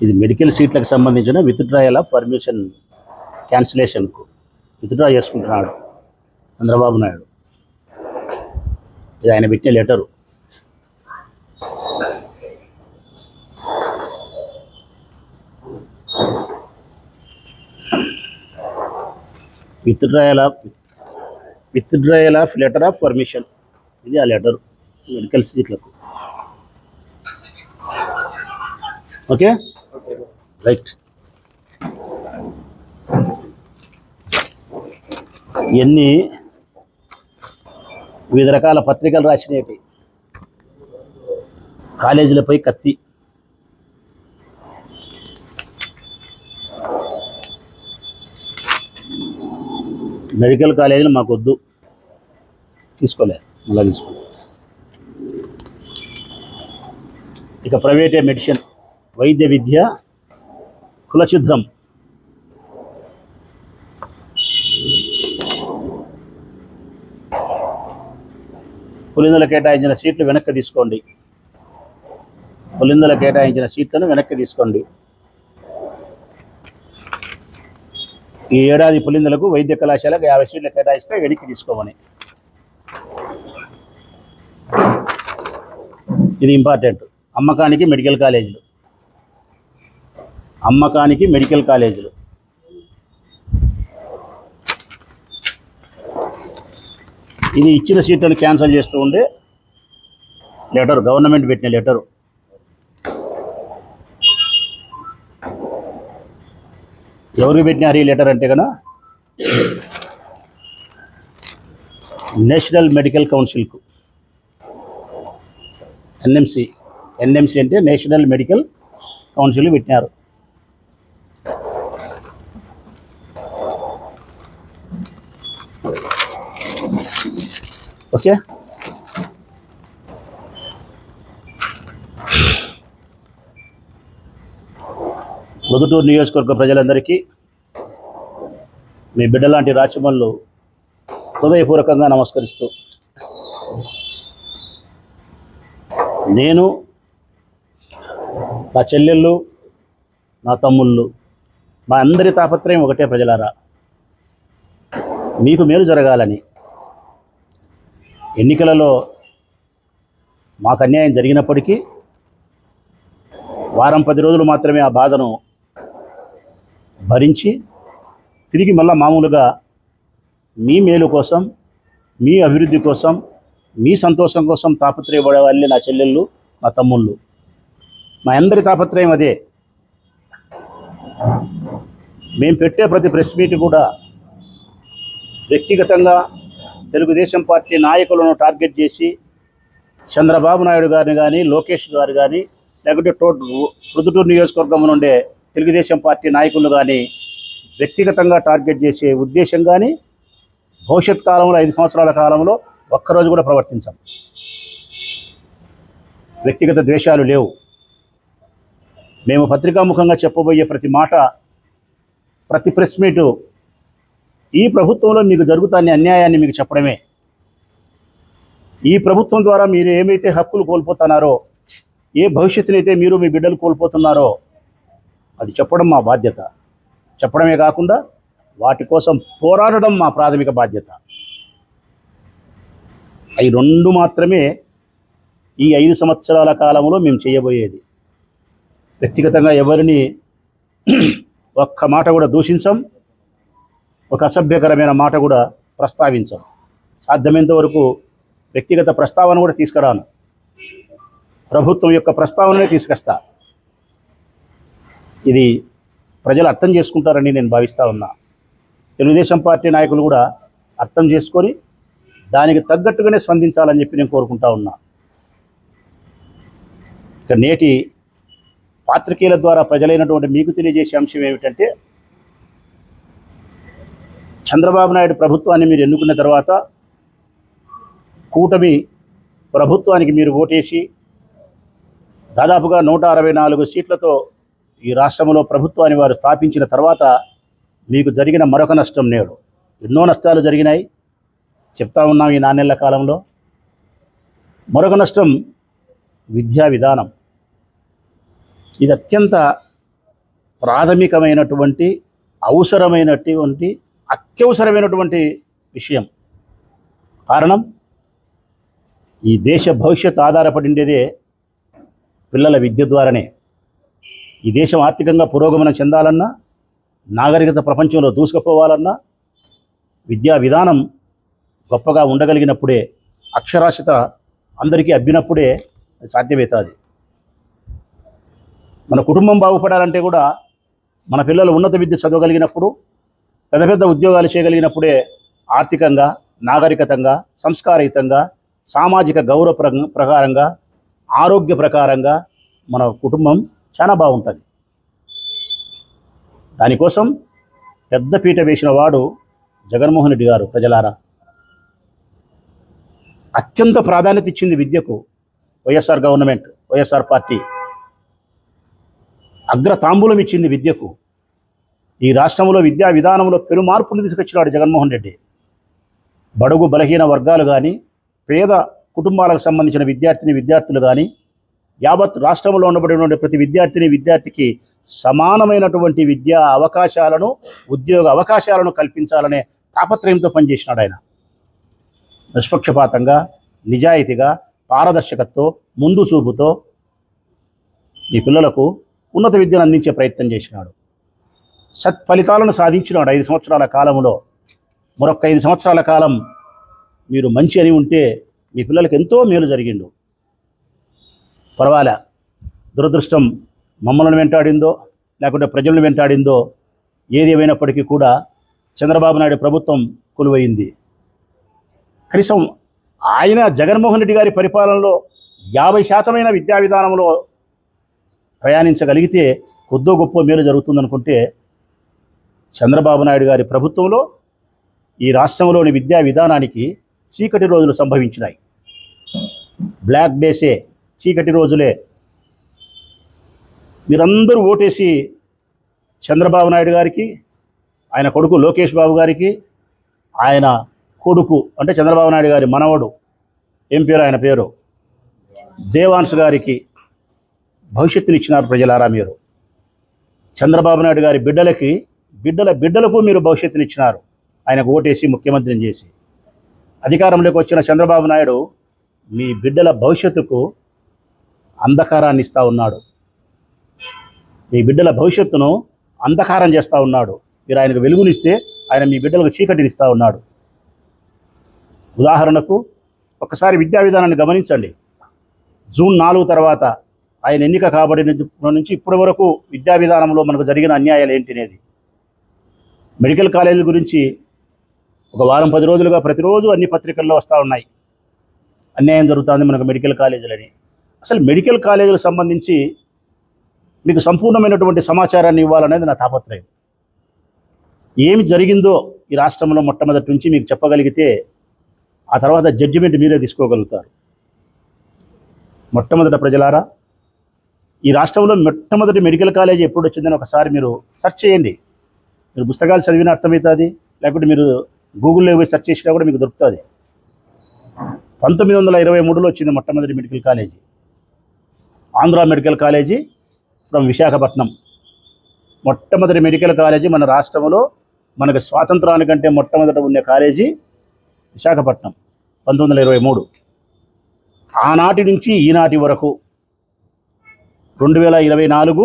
ఇది మెడికల్ సీట్లకు సంబంధించిన విత్డ్రాయల్ ఆఫ్ పర్మిషన్ క్యాన్సిలేషన్కు విత్డ్రా చేసుకుంటున్నాడు చంద్రబాబు నాయుడు. ఇది ఆయన పెట్టిన letter withdrawal of withdrawal of letter of permission ఇది ఆ లెటర్ మెడికల్ సీట్లకు. ఓకే? రైట్. ఇవన్నీ వివిధ రకాల పత్రికలు రాసినవి. కాలేజీలపై కత్తి. మెడికల్ కాలేజీలు మాకొద్దు. తీసుకోలేదు. మళ్ళీ తీసుకోలేదు. ఇక ప్రైవేటే మెడిసిన్ వైద్య విద్య కులచిద్రం. పులిందుల కేటాయించిన సీట్లు వెనక్కి తీసుకోండి. పులిందుల కేటాయించిన సీట్లను వెనక్కి తీసుకోండి. ఈ ఏడాది పులిందులకు వైద్య కళాశాలకు యాభై సీట్లు కేటాయిస్తే వెనక్కి తీసుకోమని. ఇది ఇంపార్టెంట్. అమ్మకానికి మెడికల్ కాలేజీలు. అమ్మకానికి మెడికల్ కాలేజీలు. ఇది ఇచ్చిన సీట్లను క్యాన్సిల్ చేస్తూ ఉండే లెటర్ గవర్నమెంట్ పెట్టిన లెటరు. ఎవరికి పెట్టినారు ఈ లెటర్ అంటే కదా నేషనల్ మెడికల్ కౌన్సిల్కు ఎన్ఎంసి. ఎన్ఎంసి అంటే నేషనల్ మెడికల్ కౌన్సిల్ పెట్టినారు. ఓకే? మొదటూరు నియోజకవర్గ ప్రజలందరికీ మీ బిడ్డలాంటి రాచమల్లు హృదయపూర్వకంగా నమస్కరిస్తూ నేను నా చెల్లెళ్ళు నా తమ్ముళ్ళు మా అందరి తాపత్రయం ఒకటే ప్రజలారా. మీకు మేలు జరగాలని ఎన్నికలలో మాకు అన్యాయం జరిగినప్పటికీ వారం పది రోజులు మాత్రమే ఆ బాధను భరించి తిరిగి మళ్ళా మామూలుగా మీ మేలు కోసం మీ అభివృద్ధి కోసం మీ సంతోషం కోసం తాపత్రయపడే వాళ్ళే నా చెల్లెళ్ళు నా తమ్ముళ్ళు. మా అందరి తాపత్రయం అదే. మేము పెట్టే ప్రతి ప్రెస్ మీట్ కూడా వ్యక్తిగతంగా తెలుగుదేశం పార్టీ నాయకులను టార్గెట్ చేసి చంద్రబాబు నాయుడు గారిని కానీ లోకేష్ గారు కానీ లేకుంటే టో ప్రొద్దుటూరు నియోజకవర్గం నుండే తెలుగుదేశం పార్టీ నాయకులు కానీ వ్యక్తిగతంగా టార్గెట్ చేసే ఉద్దేశం కానీ భవిష్యత్ కాలంలో ఐదు సంవత్సరాల కాలంలో ఒక్కరోజు కూడా ప్రవర్తించాం. వ్యక్తిగత ద్వేషాలు లేవు. మేము పత్రికాముఖంగా చెప్పబోయే ప్రతి మాట ప్రతి ప్రెస్ మీటు ఈ ప్రభుత్వంలో మీకు జరుగుతాన్ని అన్యాయాన్ని మీకు చెప్పడమే. ఈ ప్రభుత్వం ద్వారా మీరు ఏమైతే హక్కులు కోల్పోతున్నారో ఏ భవిష్యత్తునైతే మీరు మీ బిడ్డలు కోల్పోతున్నారో అది చెప్పడం మా బాధ్యత. చెప్పడమే కాకుండా వాటి కోసం పోరాడడం మా ప్రాథమిక బాధ్యత. అవి రెండు మాత్రమే ఈ ఐదు సంవత్సరాల కాలంలో మేము చేయబోయేది. వ్యక్తిగతంగా ఎవరిని ఒక్క మాట కూడా దూషించం ఒక అసభ్యకరమైన మాట కూడా ప్రస్తావించం. సాధ్యమైనంత వరకు వ్యక్తిగత ప్రస్తావన కూడా తీసుకురాను. ప్రభుత్వం యొక్క ప్రస్తావననే తీసుకొస్తా. ఇది ప్రజలు అర్థం చేసుకుంటారని నేను భావిస్తూ ఉన్నా. తెలుగుదేశం పార్టీ నాయకులు కూడా అర్థం చేసుకొని దానికి తగ్గట్టుగానే స్పందించాలని చెప్పి నేను కోరుకుంటా ఉన్నా. ఇక నేటి పాత్రికేయుల ద్వారా ప్రజలైనటువంటి మీకు తెలియజేసే అంశం ఏమిటంటే చంద్రబాబు నాయుడు ప్రభుత్వాన్ని మీరు ఎన్నుకున్న తర్వాత కూటమి ప్రభుత్వానికి మీరు ఓటేసి దాదాపుగా నూట అరవై నాలుగు సీట్లతో ఈ రాష్ట్రంలో ప్రభుత్వాన్ని వారు స్థాపించిన తర్వాత మీకు జరిగిన మరొక నష్టం నేడు. ఎన్నో నష్టాలు జరిగినాయి. చెప్తా ఉన్నాం ఈ నాణ్యల కాలంలో. మరొక నష్టం విద్యా విధానం. ఇది అత్యంత ప్రాథమికమైనటువంటి అవసరమైనటువంటి అత్యవసరమైనటువంటి విషయం. కారణం ఈ దేశ భవిష్యత్ ఆధారపడిండేదే పిల్లల విద్య ద్వారానే. ఈ దేశం ఆర్థికంగా పురోగమనం చెందాలన్నా నాగరికత ప్రపంచంలో దూసుకుపోవాలన్నా విద్యా విధానం గొప్పగా ఉండగలిగినప్పుడే అక్షరాస్యత అందరికీ అబ్బినప్పుడే సాధ్యమవుతుంది. మన కుటుంబం బాగుపడాలంటే కూడా మన పిల్లలు ఉన్నత విద్య చదవగలిగినప్పుడు పెద్ద పెద్ద ఉద్యోగాలు చేయగలిగినప్పుడే ఆర్థికంగా నాగరికతంగా సంస్కారయుతంగా సామాజిక గౌరవ ప్ర- ప్రకారంగా ఆరోగ్య ప్రకారంగా మన కుటుంబం చాలా బాగుంటుంది. దానికోసం పెద్ద పీట వేసిన వాడు జగన్మోహన్ రెడ్డి గారు ప్రజలారా. అత్యంత ప్రాధాన్యత ఇచ్చింది విద్యకు వైఎస్ఆర్ గవర్నమెంట్ వైఎస్ఆర్ పార్టీ అగ్ర తాంబూలం ఇచ్చింది విద్యకు. ఈ రాష్ట్రంలో విద్యా విధానంలో పెను మార్పులు తీసుకొచ్చినాడు జగన్మోహన్ రెడ్డి. బడుగు బలహీన వర్గాలు కానీ పేద కుటుంబాలకు సంబంధించిన విద్యార్థిని విద్యార్థులు కానీ యావత్ రాష్ట్రంలో ఉండబడినటువంటి ప్రతి విద్యార్థిని విద్యార్థికి సమానమైనటువంటి విద్యా అవకాశాలను ఉద్యోగ అవకాశాలను కల్పించాలనే తాపత్రయంతో పనిచేసినాడు ఆయన. నిష్పక్షపాతంగా నిజాయితీగా పారదర్శకతతో ముందు చూపుతో మీ పిల్లలకు ఉన్నత విద్యను అందించే ప్రయత్నం చేసినాడు. సత్ఫలితాలను సాధించినాడు ఐదు సంవత్సరాల కాలంలో. మరొక ఐదు సంవత్సరాల కాలం మీరు మంచి అని ఉంటే మీ పిల్లలకు ఎంతో మేలు జరిగిండు. పర్వాలే. దురదృష్టం మమ్మల్ని వెంటాడిందో లేకుంటే ప్రజలను వెంటాడిందో ఏది ఏమైనప్పటికీ కూడా చంద్రబాబు నాయుడు ప్రభుత్వం కొలువైంది. కనీసం ఆయన జగన్మోహన్ రెడ్డి గారి పరిపాలనలో యాభై శాతమైన విద్యా విధానంలో ప్రయాణించగలిగితే కొద్దో గొప్ప మేలు జరుగుతుందనుకుంటే చంద్రబాబు నాయుడు గారి ప్రభుత్వంలో ఈ రాష్ట్రంలోని విద్యా విధానానికి చీకటి రోజులు సంభవించినాయి. బ్లాక్ డేసే చీకటి రోజులే. మీరందరూ ఓటేసి చంద్రబాబు నాయుడు గారికి ఆయన కొడుకు లోకేష్ బాబు గారికి ఆయన కొడుకు అంటే చంద్రబాబు నాయుడు గారి మనవడు ఏం పేరు ఆయన పేరు? దేవాన్స్ గారికి భవిష్యత్తునిచ్చినారు ప్రజలారా మీరు. చంద్రబాబు నాయుడు గారి బిడ్డలకి బిడ్డల బిడ్డలకు మీరు భవిష్యత్తునిచ్చినారు. ఆయనకు ఓటేసి ముఖ్యమంత్రిని చేసి. అధికారంలోకి వచ్చిన చంద్రబాబు నాయుడు మీ బిడ్డల భవిష్యత్తుకు అంధకారాన్ని ఇస్తూ ఉన్నాడు. మీ బిడ్డల భవిష్యత్తును అంధకారం చేస్తూ ఉన్నాడు. మీరు ఆయనకు వెలుగునిస్తే ఆయన మీ బిడ్డలకు చీకటిని ఇస్తూ ఉన్నాడు. ఉదాహరణకు ఒకసారి విద్యా విధానాన్ని గమనించండి. జూన్ నాలుగు తర్వాత ఆయన ఎన్నిక కాబడిన నుంచి ఇప్పటి వరకు విద్యా విధానంలో మనకు జరిగిన అన్యాయాలు ఏంటినేది మెడికల్ కాలేజీల గురించి ఒక వారం పది రోజులుగా ప్రతిరోజు అన్ని పత్రికల్లో వస్తూ ఉన్నాయి. అన్యాయం జరుగుతుంది మనకు మెడికల్ కాలేజీలని. అసలు మెడికల్ కాలేజీలకు సంబంధించి మీకు సంపూర్ణమైనటువంటి సమాచారాన్ని ఇవ్వాలనేది నా తాపత్రయం. ఏమి జరిగిందో ఈ రాష్ట్రంలో మొట్టమొదటి నుంచి మీకు చెప్పగలిగితే ఆ తర్వాత జడ్జిమెంట్ మీరే తీసుకోగలుగుతారు. మొట్టమొదట ప్రజలారా ఈ రాష్ట్రంలో మొట్టమొదటి మెడికల్ కాలేజ్ ఎప్పుడు వచ్చిందని ఒకసారి మీరు సెర్చ్ చేయండి. మీరు పుస్తకాలు చదివిన అర్థమవుతుంది. లేకుంటే మీరు గూగుల్లో పోయి సెర్చ్ చేసినా కూడా మీకు దొరుకుతుంది. పంతొమ్మిది వందల ఇరవై మూడులో వచ్చింది మొట్టమొదటి medical college. Andhra medical college from Visakhapatnam. మొట్టమొదటి మెడికల్ కాలేజీ మన రాష్ట్రంలో మనకు స్వాతంత్రానికంటే మొట్టమొదట ఉన్న కాలేజీ విశాఖపట్నం పంతొమ్మిది వందల ఇరవై మూడు. ఆనాటి నుంచి ఈనాటి వరకు రెండు వేల ఇరవై నాలుగు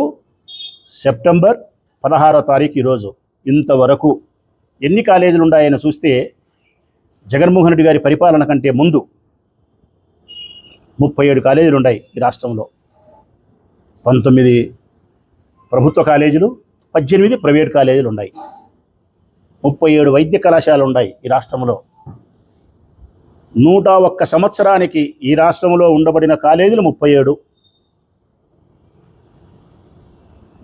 సెప్టెంబర్ పదహారో తారీఖు ఈరోజు. ఇంతవరకు ఎన్ని కాలేజీలు ఉన్నాయని చూస్తే జగన్మోహన్ రెడ్డి గారి పరిపాలన కంటే ముందు ముప్పై ఏడు కాలేజీలు ఉన్నాయి ఈ రాష్ట్రంలో. పంతొమ్మిది ప్రభుత్వ కాలేజీలు పద్దెనిమిది ప్రైవేట్ కాలేజీలు ఉన్నాయి. ముప్పై ఏడు వైద్య కళాశాలలు ఉన్నాయి ఈ రాష్ట్రంలో. నూట ఒక్క సంవత్సరానికి ఈ రాష్ట్రంలో ఉండబడిన కాలేజీలు ముప్పై ఏడు.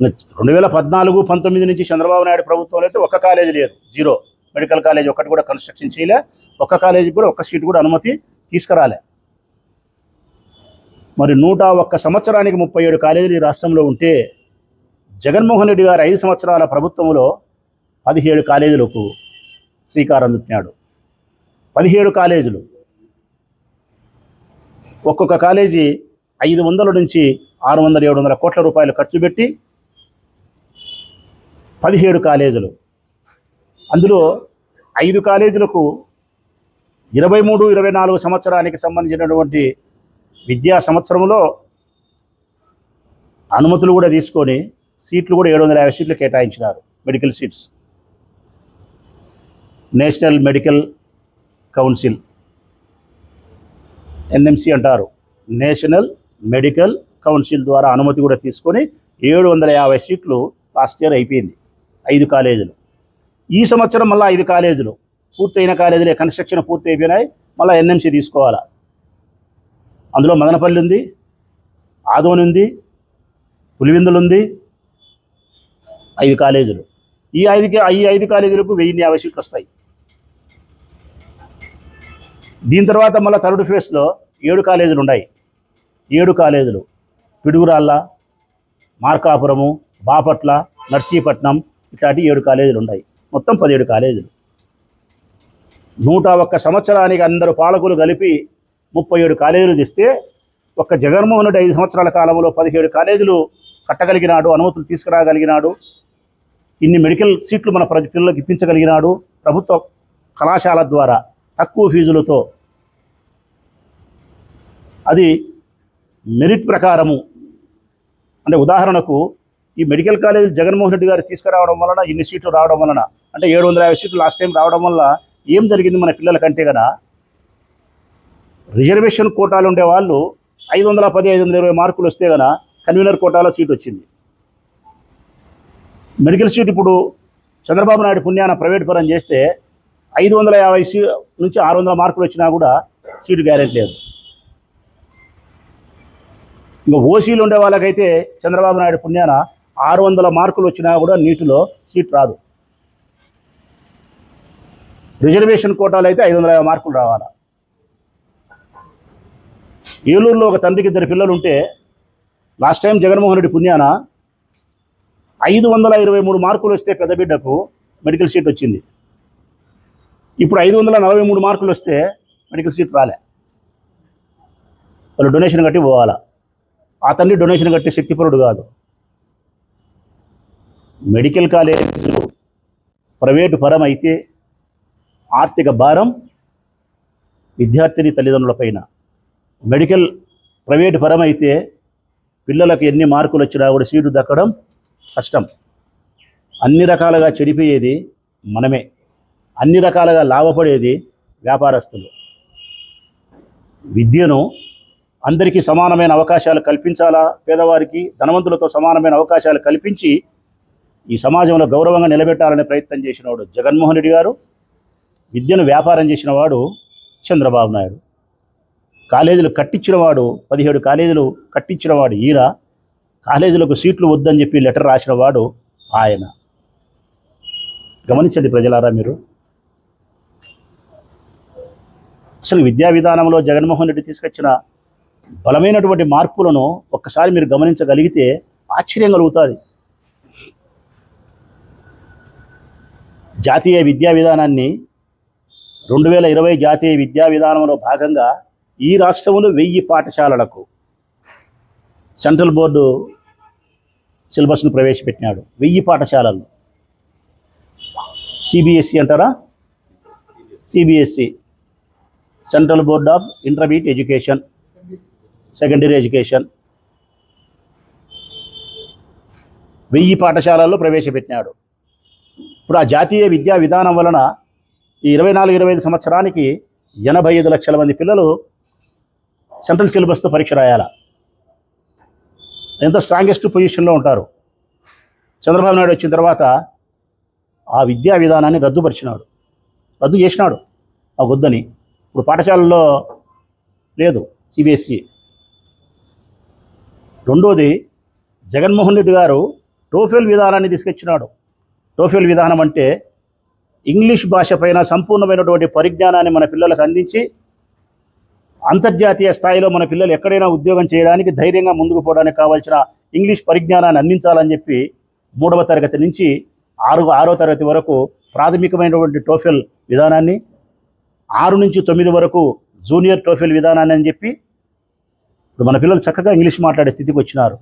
రెండు వేల పద్నాలుగు పంతొమ్మిది నుంచి చంద్రబాబు నాయుడు ప్రభుత్వంలో అయితే ఒక్క కాలేజీ లేదు జీరో. మెడికల్ కాలేజ్ ఒక్కటి కూడా కన్స్ట్రక్షన్ చేయలే. ఒక్క కాలేజీకి కూడా ఒక్క సీట్ కూడా అనుమతి తీసుకురాలే. మరి నూట ఒక్క సంవత్సరానికి ముప్పై ఏడు కాలేజీలు ఈ రాష్ట్రంలో ఉంటే జగన్మోహన్ రెడ్డి గారు ఐదు సంవత్సరాల ప్రభుత్వంలో పదిహేడు కాలేజీలకు శ్రీకారం చుట్టినాడు. పదిహేడు కాలేజీలు. ఒక్కొక్క కాలేజీ ఐదు వందల నుంచి ఆరు వందల ఏడు వందల కోట్ల రూపాయలు ఖర్చు పెట్టి పదిహేడు కాలేజీలు. అందులో ఐదు కాలేజీలకు ఇరవై మూడు ఇరవై నాలుగు సంవత్సరానికి సంబంధించినటువంటి విద్యా సంవత్సరంలో అనుమతులు కూడా తీసుకొని సీట్లు కూడా ఏడు వందల యాభై సీట్లు కేటాయించినారు medical seats. National medical council NMC అంటారు. నేషనల్ మెడికల్ కౌన్సిల్ ద్వారా అనుమతి కూడా తీసుకొని ఏడు వందల యాభై సీట్లు లాస్ట్ ఇయర్ అయిపోయింది. ఐదు కాలేజీలు. ఈ సంవత్సరం మళ్ళీ ఐదు కాలేజీలు. పూర్తయిన కాలేజీలే కన్స్ట్రక్షన్ పూర్తి అయిపోయినాయి మళ్ళీ ఎన్ఎంసి తీసుకోవాలా. అందులో మదనపల్లి ఉంది ఆదోని ఉంది పులివిందులు ఉంది ఐదు కాలేజీలు. ఈ ఐదు ఈ ఐదు కాలేజీలకు వెయ్యిన్ని యాభై సీట్లు వస్తాయి. దీని తర్వాత మళ్ళీ థర్డ్ ఫేజ్లో ఏడు కాలేజీలు ఉన్నాయి. ఏడు కాలేజీలు. పిడుగురాళ్ళ మార్కాపురము బాపట్ల నర్సీపట్నం ఇట్లాంటి ఏడు కాలేజీలు ఉన్నాయి. మొత్తం పదిహేడు కాలేజీలు. నూట ఒక్క సంవత్సరానికి అందరూ పాలకులు కలిపి ముప్పై ఏడు కాలేజీలు తీస్తే ఒక్క జగన్మోహన్ రెడ్డి ఐదు సంవత్సరాల కాలంలో పదిహేడు కాలేజీలు కట్టగలిగినాడు అనుమతులు తీసుకురాగలిగినాడు ఇన్ని మెడికల్ సీట్లు మన ప్రజ పిల్లలకు ఇప్పించగలిగినాడు. ప్రభుత్వ కళాశాల ద్వారా తక్కువ ఫీజులతో అది మెరిట్ ప్రకారము. అంటే ఉదాహరణకు ఈ మెడికల్ కాలేజ్ జగన్మోహన్ రెడ్డి గారు తీసుకురావడం వలన ఇన్ని సీట్లు రావడం వలన అంటే ఏడు వందల యాభై సీట్లు లాస్ట్ టైం రావడం వల్ల ఏం జరిగింది మన పిల్లలకంటే కదా? రిజర్వేషన్ కోటాలు ఉండే వాళ్ళు ఐదు వందల పది ఐదు వందల ఇరవై మార్కులు వస్తే కదా కన్వీనర్ కోటాలో సీట్ వచ్చింది. మెడికల్ సీట్ ఇప్పుడు చంద్రబాబు నాయుడు పుణ్యాన ప్రైవేట్ పరం చేస్తే ఐదు వందల యాభై సీ నుంచి ఆరు వందల మార్కులు వచ్చినా కూడా సీటు గ్యారెంటీ లేదు. ఇంకా ఓసీలు ఉండే వాళ్ళకైతే చంద్రబాబు నాయుడు పుణ్యాన ఆరు వందల మార్కులు వచ్చినా కూడా నీటిలో సీట్ రాదు. రిజర్వేషన్ కోటాలు అయితే ఐదు వందల యాభై మార్కులు రావాలా? ఏలూరులో ఒక తండ్రికి ఇద్దరు పిల్లలు ఉంటే లాస్ట్ టైం జగన్మోహన్ రెడ్డి పుణ్యాన ఐదు వందల ఇరవై మూడు మార్కులు వస్తే పెద్ద బిడ్డకు మెడికల్ సీట్ వచ్చింది. ఇప్పుడు ఐదు వందల నలభై మూడు మార్కులు వస్తే మెడికల్ సీట్ రాలే. వాళ్ళు డొనేషన్ కట్టి పోవాలా? ఆ తండ్రి డొనేషన్ కట్టే శక్తిపరుడు కాదు. మెడికల్ కాలేజీలు ప్రైవేటు పరం అయితే ఆర్థిక భారం విద్యార్థిని తల్లిదండ్రులపైన మెడికల్ ప్రైవేటు పరం అయితే పిల్లలకు ఎన్ని మార్కులు వచ్చినా కూడా సీటు దక్కడం కష్టం. అన్ని రకాలుగా చెడిపోయేది మనమే. అన్ని రకాలుగా లాభపడేది వ్యాపారస్తులు. విద్యను అందరికీ సమానమైన అవకాశాలు కల్పించాలా? పేదవారికి ధనవంతులతో సమానమైన అవకాశాలు కల్పించి ఈ సమాజంలో గౌరవంగా నిలబెట్టాలనే ప్రయత్నం చేసినవాడు జగన్మోహన్ రెడ్డి గారు విద్యను వ్యాపారం చేసినవాడు చంద్రబాబు నాయుడు. కాలేజీలు కట్టించినవాడు పదిహేడు కాలేజీలు కట్టించినవాడు ఈయన కాలేజీలకు సీట్లు వద్దని చెప్పి లెటర్ రాసినవాడు ఆయన. గమనించండి ప్రజలారా మీరు. అసలు విద్యా విధానంలో జగన్మోహన్ రెడ్డి తీసుకొచ్చిన బలమైనటువంటి మార్పులను ఒక్కసారి మీరు గమనించగలిగితే ఆశ్చర్యం కలుగుతుంది. జాతీయ విద్యా విధానాన్ని రెండు వేల ఇరవై జాతీయ విద్యా విధానంలో భాగంగా ఈ రాష్ట్రంలో వెయ్యి పాఠశాలలకు సెంట్రల్ బోర్డు సిలబస్ను ప్రవేశపెట్టినాడు. వెయ్యి పాఠశాలలు. సిబిఎస్సి అంటారా? CBSE central board of intermediate education secondary education. వెయ్యి పాఠశాలల్లో ప్రవేశపెట్టినాడు. ఇప్పుడు ఆ జాతీయ విద్యా విధానం వలన ఈ ఇరవై నాలుగు ఇరవై ఐదు సంవత్సరానికి ఎనభై ఐదు లక్షల మంది పిల్లలు సెంట్రల్ సిలబస్తో పరీక్ష రాయాలా. ఎంత స్ట్రాంగెస్ట్ పొజిషన్లో ఉంటారు. చంద్రబాబు నాయుడు వచ్చిన తర్వాత ఆ విద్యా విధానాన్ని రద్దుపరిచినాడు. రద్దు చేసినాడు. ఆ వద్దని. ఇప్పుడు పాఠశాలల్లో లేదు సిబిఎస్ఈ రెండోది జగన్మోహన్ రెడ్డి గారు టోఫెల్ విధానాన్ని తీసుకొచ్చినాడు. టోఫెల్ విధానం అంటే ఇంగ్లీష్ భాష పైన సంపూర్ణమైనటువంటి పరిజ్ఞానాన్ని మన పిల్లలకు అందించి అంతర్జాతీయ స్థాయిలో మన పిల్లలు ఎక్కడైనా ఉద్యోగం చేయడానికి ధైర్యంగా ముందుకు పోవడానికి కావాల్సిన ఇంగ్లీష్ పరిజ్ఞానాన్ని అందించాలని చెప్పి మూడవ తరగతి నుంచి ఆరు ఆరో తరగతి వరకు ప్రాథమికమైనటువంటి టోఫెల్ విధానాన్ని ఆరు నుంచి తొమ్మిది వరకు జూనియర్ టోఫెల్ విధానాన్ని అని చెప్పి ఇప్పుడు మన పిల్లలు చక్కగా ఇంగ్లీష్ మాట్లాడే స్థితికి వచ్చినారు.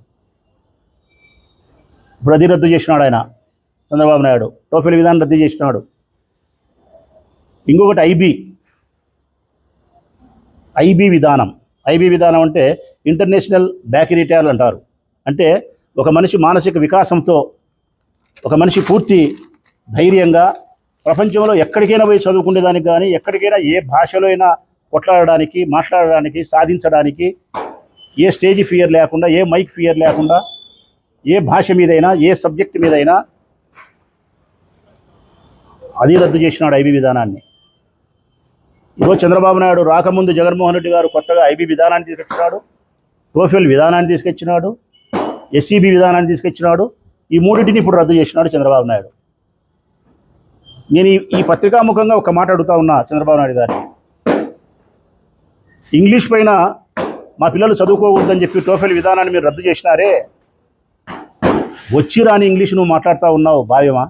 ఇప్పుడు అది రద్దు చేసినాడు ఆయన. చంద్రబాబు నాయుడు టోఫీల విధానం రద్దు చేసినాడు. ఇంకొకటి ఐబీ. ఐబీ విధానం. ఐబీ విధానం అంటే ఇంటర్నేషనల్ బ్యాక్రీటియల్ అంటారు. అంటే ఒక మనిషి మానసిక వికాసంతో ఒక మనిషి పూర్తి ధైర్యంగా ప్రపంచంలో ఎక్కడికైనా పోయి చదువుకునేదానికి కానీ ఎక్కడికైనా ఏ భాషలో అయినా కొట్లాడడానికి మాట్లాడడానికి సాధించడానికి ఏ స్టేజ్ ఫియర్ లేకుండా ఏ మైక్ ఫియర్ లేకుండా ఏ భాష మీదైనా ఏ సబ్జెక్ట్ మీదైనా అది రద్దు చేసినాడు ఐబీ విధానాన్ని. ఈరోజు చంద్రబాబు నాయుడు రాకముందు జగన్మోహన్ రెడ్డి గారు కొత్తగా ఐబీ విధానాన్ని తీసుకొచ్చినాడు టోఫెల్ విధానాన్ని తీసుకొచ్చినాడు ఎస్సీబీ విధానాన్ని తీసుకొచ్చినాడు ఈ మూడింటిని ఇప్పుడు రద్దు చేసినాడు చంద్రబాబు నాయుడు. నేను ఈ ఈ పత్రికాముఖంగా ఒక మాట అడుగుతా ఉన్నా చంద్రబాబు నాయుడు గారిని ఇంగ్లీష్ పైన మా పిల్లలు చదువుకోకూడదని చెప్పి టోఫెల్ విధానాన్ని మీరు రద్దు చేసినారే వచ్చి రాని ఇంగ్లీష్ నువ్వు మాట్లాడుతూ ఉన్నావు భావ్యమా?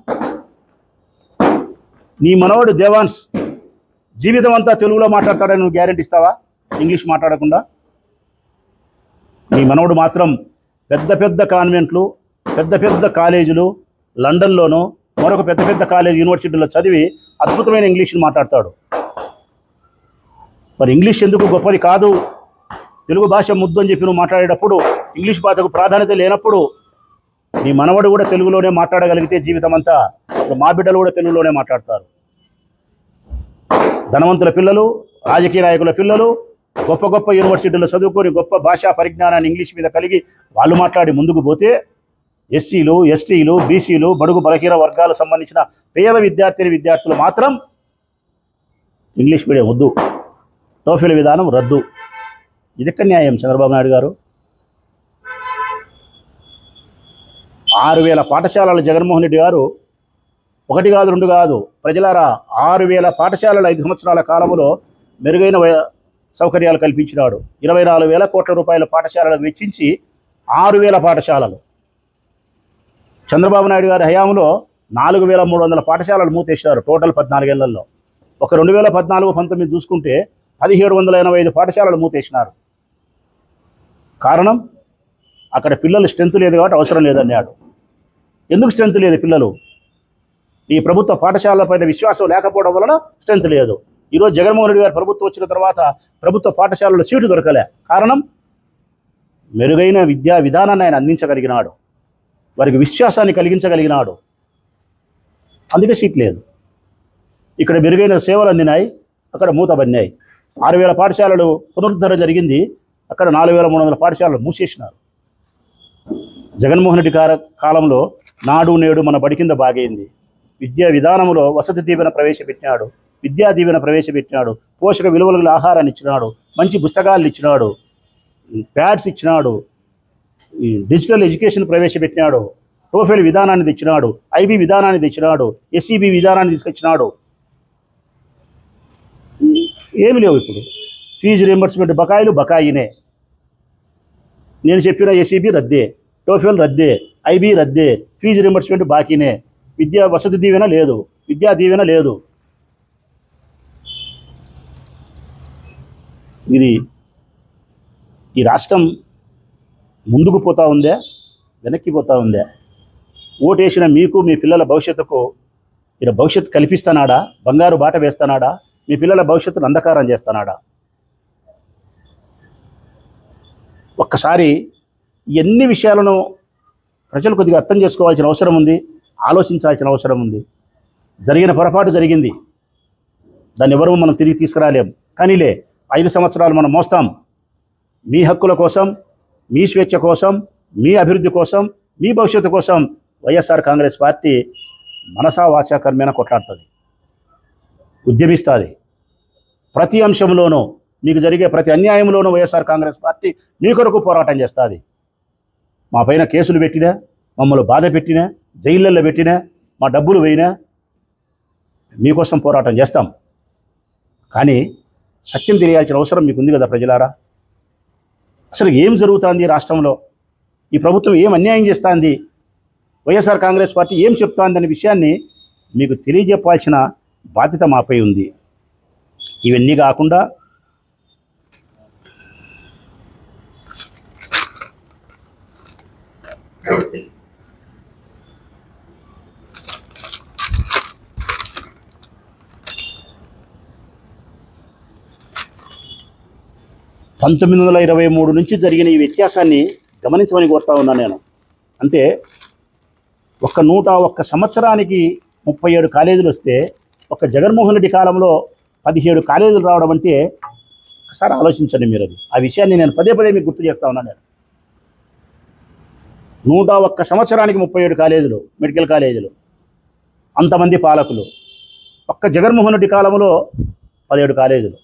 నీ మనవడు దేవాన్స్ జీవితం అంతా తెలుగులో మాట్లాడతాడని నువ్వు గ్యారెంటీ ఇస్తావా? ఇంగ్లీష్ మాట్లాడకుండా? నీ మనవడు మాత్రం పెద్ద పెద్ద కాన్వెంట్లు పెద్ద పెద్ద కాలేజీలు లండన్లోనూ మరొక పెద్ద పెద్ద కాలేజ్ యూనివర్సిటీలో చదివి అద్భుతమైన ఇంగ్లీష్ని మాట్లాడతాడు. మరి ఇంగ్లీష్ ఎందుకు గొప్పది కాదు? తెలుగు భాష ముద్దు అని చెప్పి నువ్వు మాట్లాడేటప్పుడు ఇంగ్లీష్ భాషకు ప్రాధాన్యత లేనప్పుడు మీ మనవడు కూడా తెలుగులోనే మాట్లాడగలిగితే జీవితం అంతా మా బిడ్డలు కూడా తెలుగులోనే మాట్లాడతారు. ధనవంతుల పిల్లలు రాజకీయ నాయకుల పిల్లలు గొప్ప గొప్ప యూనివర్సిటీల్లో చదువుకొని గొప్ప భాషా పరిజ్ఞానాన్ని ఇంగ్లీష్ మీద కలిగి వాళ్ళు మాట్లాడి ముందుకు పోతే ఎస్సీలు ఎస్టీలు బీసీలు బడుగు బలహీన వర్గాలకు సంబంధించిన పేద విద్యార్థిని విద్యార్థులు మాత్రం ఇంగ్లీష్ మీడియం వద్దు. టోఫీల విధానం రద్దు. ఇది ఎక్కడ న్యాయం? చంద్రబాబు నాయుడు గారు? ఆరు వేల పాఠశాలలు జగన్మోహన్ రెడ్డి గారు. ఒకటి కాదు రెండు కాదు. ప్రజలారా ఆరు వేల పాఠశాలలు ఐదు సంవత్సరాల కాలంలో మెరుగైన సౌకర్యాలు కల్పించినాడు. ఇరవై నాలుగు వేల కోట్ల రూపాయల పాఠశాలలకు వెచ్చించి ఆరు వేల పాఠశాలలు. చంద్రబాబు నాయుడు గారి హయాంలో నాలుగు వేల మూడు వందల పాఠశాలలు మూతేశారు టోటల్ పద్నాలుగేళ్ళలో ఒక రెండు వేల పద్నాలుగు పంతొమ్మిది చూసుకుంటే పదిహేడు వందల ఎనభై ఐదు పాఠశాలలు మూతేసినారు. కారణం? అక్కడ పిల్లలు స్ట్రెంత్ లేదు కాబట్టి అవసరం లేదన్నాడు. ఎందుకు స్ట్రెంత్ లేదు పిల్లలు? ఈ ప్రభుత్వ పాఠశాలలపైన విశ్వాసం లేకపోవడం వలన స్ట్రెంత్ లేదు. ఈరోజు జగన్మోహన్ రెడ్డి గారు ప్రభుత్వం వచ్చిన తర్వాత ప్రభుత్వ పాఠశాలలో సీటు దొరకలే. కారణం? మెరుగైన విద్యా విధానాన్ని ఆయన అందించగలిగినాడు. వారికి విశ్వాసాన్ని కలిగించగలిగినాడు. అందుకే సీట్ లేదు. ఇక్కడ మెరుగైన సేవలు అందినాయి అక్కడ మూతబడినాయి ఆరు వేల పాఠశాలలు పునరుద్ధరణ జరిగింది అక్కడ నాలుగు వేల మూడు వందల పాఠశాలలు మూసేసినారు. జగన్మోహన్ రెడ్డి కాలంలో నాడు నేడు మన బడి కింద బాగైంది. విద్యా విధానంలో వసతి దీవెన ప్రవేశపెట్టినాడు. విద్యా దీవెన ప్రవేశపెట్టినాడు. పోషక విలువలు గల ఆహారాన్ని ఇచ్చినాడు. మంచి పుస్తకాలు ఇచ్చినాడు. ప్యాడ్స్ ఇచ్చినాడు. Digital education ప్రవేశపెట్టినాడు. టోఫెల్ విధానాన్ని తెచ్చినాడు. ఐబీ విధానాన్ని తెచ్చినాడు. ఎస్సీబీ విధానాన్ని తీసుకొచ్చినాడు. ఏమి లేవు ఇప్పుడు. ఫీజు రియంబర్స్మెంట్ బకాయిలు బకాయినే. నేను చెప్పిన ఎస్సీబీ రద్దే. టోఫెల్ రద్దే ఐబీ రద్దే ఫీజు రియంబర్స్మెంట్ బాకీనే. విద్యా వసతి దీవెన లేదు విద్యా దీవెన లేదు. ఇది ఈ రాష్ట్రం ముందుకు పోతా ఉందే వెనక్కి పోతా ఉందే. ఓటేసిన మీకు మీ పిల్లల భవిష్యత్తుకు మీరు భవిష్యత్తు కల్పిస్తానాడా? బంగారు బాట వేస్తానాడా? మీ పిల్లల భవిష్యత్తును అంధకారం చేస్తానాడా? ఒక్కసారి ఎన్ని విషయాలను ప్రజలు కొద్దిగా అర్థం చేసుకోవాల్సిన అవసరం ఉంది ఆలోచించాల్సిన అవసరం ఉంది. జరిగిన పొరపాటు జరిగింది. దాన్ని ఎవరు మనం తిరిగి తీసుకురాలేం. కానీలే ఐదు సంవత్సరాలు మనం మోస్తాం. మీ హక్కుల కోసం మీ స్వేచ్ఛ కోసం మీ అభివృద్ధి కోసం మీ భవిష్యత్తు కోసం వైఎస్ఆర్ కాంగ్రెస్ పార్టీ మనసా వాచా కర్మేణ కొట్లాడుతుంది. ఉద్యమిస్తుంది. ప్రతి అంశంలోనూ మీకు జరిగే ప్రతి అన్యాయంలోనూ వైఎస్ఆర్ కాంగ్రెస్ పార్టీ మీ కొరకు పోరాటం చేస్తుంది. మా పైన కేసులు పెట్టినా మమ్మల్ని బాధ పెట్టినా జైళ్ళల్లో పెట్టినా మా డబ్బులు పోయినా మీకోసం పోరాటం చేస్తాం. కానీ సత్యం తెలియాల్సిన అవసరం మీకుంది కదా ప్రజలారా? అసలు ఏం జరుగుతుంది రాష్ట్రంలో? ఈ ప్రభుత్వం ఏం అన్యాయం చేస్తుంది? వైఎస్ఆర్ కాంగ్రెస్ పార్టీ ఏం చెప్తోంది అనే విషయాన్ని మీకు తెలియజెప్పాల్సిన బాధ్యత మాపై ఉంది. ఇవన్నీ కాకుండా పంతొమ్మిది వందల ఇరవై మూడు నుంచి జరిగిన ఈ వ్యత్యాసాన్ని గమనించమని కోరుతా ఉన్నాను నేను. అంటే ఒక నూట ఒక్క సంవత్సరానికి ముప్పై ఏడు కాలేజీలు వస్తే ఒక జగన్మోహన్ రెడ్డి కాలంలో పదిహేడు కాలేజీలు రావడం అంటే ఒకసారి ఆలోచించండి మీరు అది ఆ విషయాన్ని నేను పదే పదే మీకు గుర్తు చేస్తా ఉన్నాను నేను. నూట ఒక్క సంవత్సరానికి ముప్పై ఏడు కాలేజీలు మెడికల్ కాలేజీలు అంతమంది పాలకులు. ఒక్క జగన్మోహన్ రెడ్డి కాలంలో పదిహేడు కాలేజీలు.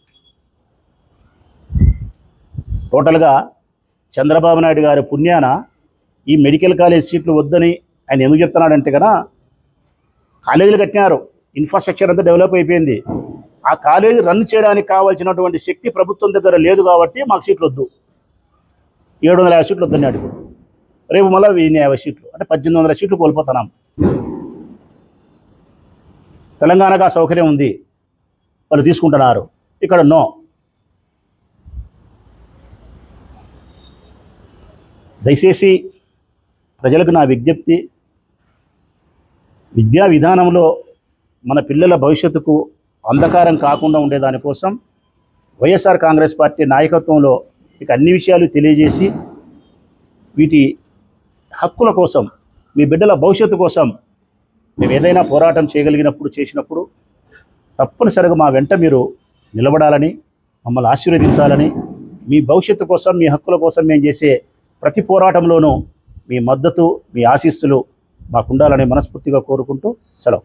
టోటల్గా చంద్రబాబు నాయుడు గారి పుణ్యాన ఈ మెడికల్ కాలేజ్ సీట్లు వద్దని ఆయన ఎందుకు చెప్తున్నాడంటే కదా కాలేజీలు కట్టినారు. ఇన్ఫ్రాస్ట్రక్చర్ అంతా డెవలప్ అయిపోయింది. ఆ కాలేజీ రన్ చేయడానికి కావాల్సినటువంటి శక్తి ప్రభుత్వం దగ్గర లేదు కాబట్టి మాకు సీట్లు వద్దు. ఏడు వందల యాభై సీట్లు వద్దన్నాడు ఇప్పుడు. రేపు మళ్ళీ వెయ్యి యాభై సీట్లు. అంటే పద్దెనిమిది వందల సీట్లు కోల్పోతున్నాం. తెలంగాణకు ఆ సౌకర్యం ఉంది. వాళ్ళు తీసుకుంటున్నారు. ఇక్కడ నో. దయచేసి ప్రజలకు నా విజ్ఞప్తి విద్యా విధానంలో మన పిల్లల భవిష్యత్తుకు అంధకారం కాకుండా ఉండేదానికోసం వైఎస్ఆర్ కాంగ్రెస్ పార్టీ నాయకత్వంలో మీకు అన్ని విషయాలు తెలియజేసి వీటి హక్కుల కోసం మీ బిడ్డల భవిష్యత్తు కోసం మేము ఏదైనా పోరాటం చేయగలిగినప్పుడు చేసినప్పుడు తప్పనిసరిగా మా వెంట మీరు నిలబడాలని మమ్మల్ని ఆశీర్వదించాలని మీ భవిష్యత్తు కోసం మీ హక్కుల కోసం మేము చేసే ప్రతి పోరాటంలోనూ మీ మద్దతు మీ ఆశీస్సులు మాకుండాలని మనస్ఫూర్తిగా కోరుకుంటూ సెలవు.